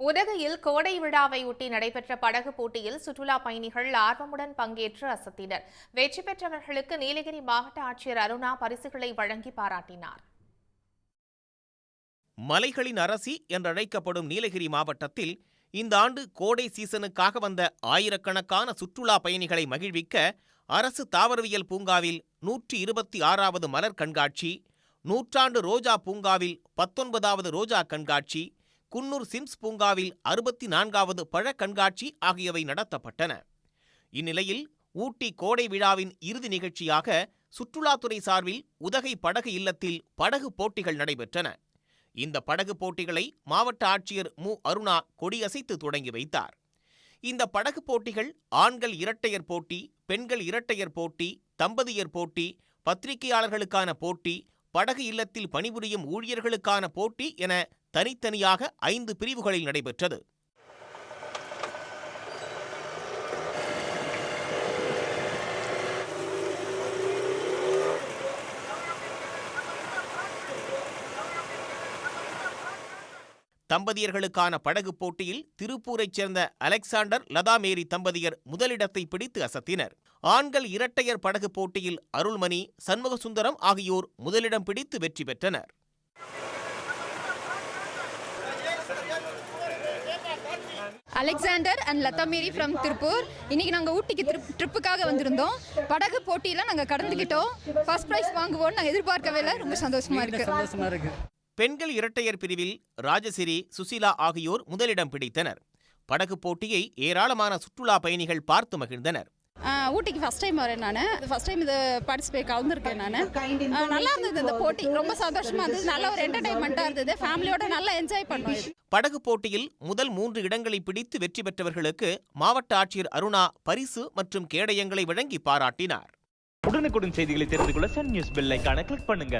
உதகையில் கோடை விழாவை ஒட்டி நடைபெற்ற படகு போட்டியில் சுற்றுலா பயணிகள் ஆர்வமுடன் பங்கேற்று அசத்தினர். வெற்றி பெற்றவர்களுக்கு நீலகிரி மாவட்ட ஆட்சியர் அருணா பரிசுகளை வழங்கி பாராட்டினார். மலைகளின் அரசி என்றழைக்கப்படும் நீலகிரி மாவட்டத்தில் இந்த ஆண்டு கோடை சீசனுக்காக வந்த ஆயிரக்கணக்கான சுற்றுலா பயணிகளை மகிழ்விக்க அரசு தாவரவியல் பூங்காவில் நூற்றி இருபத்தி ஆறாவது மலர் கண்காட்சி நூற்றாண்டு ரோஜா பூங்காவில் பத்தொன்பதாவது ரோஜா கண்காட்சி குன்னூர் சிம்ஸ் பூங்காவில் அறுபத்தி நான்காவது பழ கண்காட்சி ஆகியவை நடத்தப்பட்டன. இந்நிலையில் ஊட்டி கோடை விழாவின் இறுதி நிகழ்ச்சியாக சுற்றுலாத்துறை சார்பில் உதகை படகு இல்லத்தில் படகு போட்டிகள் நடைபெற்றன. இந்த படகு போட்டிகளை மாவட்ட ஆட்சியர் மு. அருணா கொடியசைத்து தொடங்கி வைத்தார். இந்த படகு போட்டிகள் ஆண்கள் இரட்டையர் போட்டி பெண்கள் இரட்டையர் போட்டி தம்பதியர் போட்டி பத்திரிகையாளர்களுக்கான போட்டி படகு இல்லத்தில் பணிபுரியும் ஊழியர்களுக்கான போட்டி என தனித்தனியாக ஐந்து பிரிவுகளில் நடைபெற்றது. தம்பதியர்களுக்கான படகு போட்டியில் திருப்பூரைச் சேர்ந்த அலெக்சாண்டர் லதா மேரி தம்பதியர் முதலிடத்தை பிடித்து அசத்தினர். ஆண்கள் இரட்டையர் படகு போட்டியில் அருள்மணி சண்முகசுந்தரம் ஆகியோர் முதலிடம் பிடித்து வெற்றி பெற்றனர். Alexander and Latha Mary from Tiruppur. இன்னைக்கு நாங்கள் ஊட்டிக்கு ட்ரிப் ட்ரிப்புக்காக வந்திருந்தோம். படகு போட்டியில் நாங்கள் கடந்துக்கிட்டோம் ஃபர்ஸ்ட் ப்ரைஸ் வாங்குவோம்னு நாங்கள் எதிர்பார்க்கவே இல்லை ரொம்ப சந்தோஷமா இருக்கு. சந்தோஷமா இருக்கு. பெண்கள் இரட்டையர் பிரிவில் ராஜசிறி சுசீலா ஆகியோர் முதலிடம் பிடித்தனர். படகு போட்டியை ஏராளமான சுற்றுலா பயணிகள் பார்த்து மகிழ்ந்தனர். ஊட்டிக்கு ஃபர்ஸ்ட் டைம் வரேன் நான். ஃபர்ஸ்ட் டைம் இது பார்ட்டிசிபேட் கலந்துருக்கேன் நான். நல்லா இருந்தது இந்த போட்டி. ரொம்ப சந்தோஷமா இருந்தது. நல்ல ஒரு என்டர்டைன்மெண்ட்டாக இருந்தது. ஃபேமிலியோட நல்லா என்ஜாய் பண்ணோம் படகு போட்டியில் முதல் மூன்று இடங்களை பிடித்து வெற்றி பெற்றவர்களுக்கு மாவட்ட ஆட்சியர் அருணா பரிசு மற்றும் கேடயங்களை வழங்கி பாராட்டினார். உடனுக்குடன் செய்திகளை தெரிந்து கொள்ள சன் நியூஸ் பெல் ஐகானை கிளிக் பண்ணுங்க.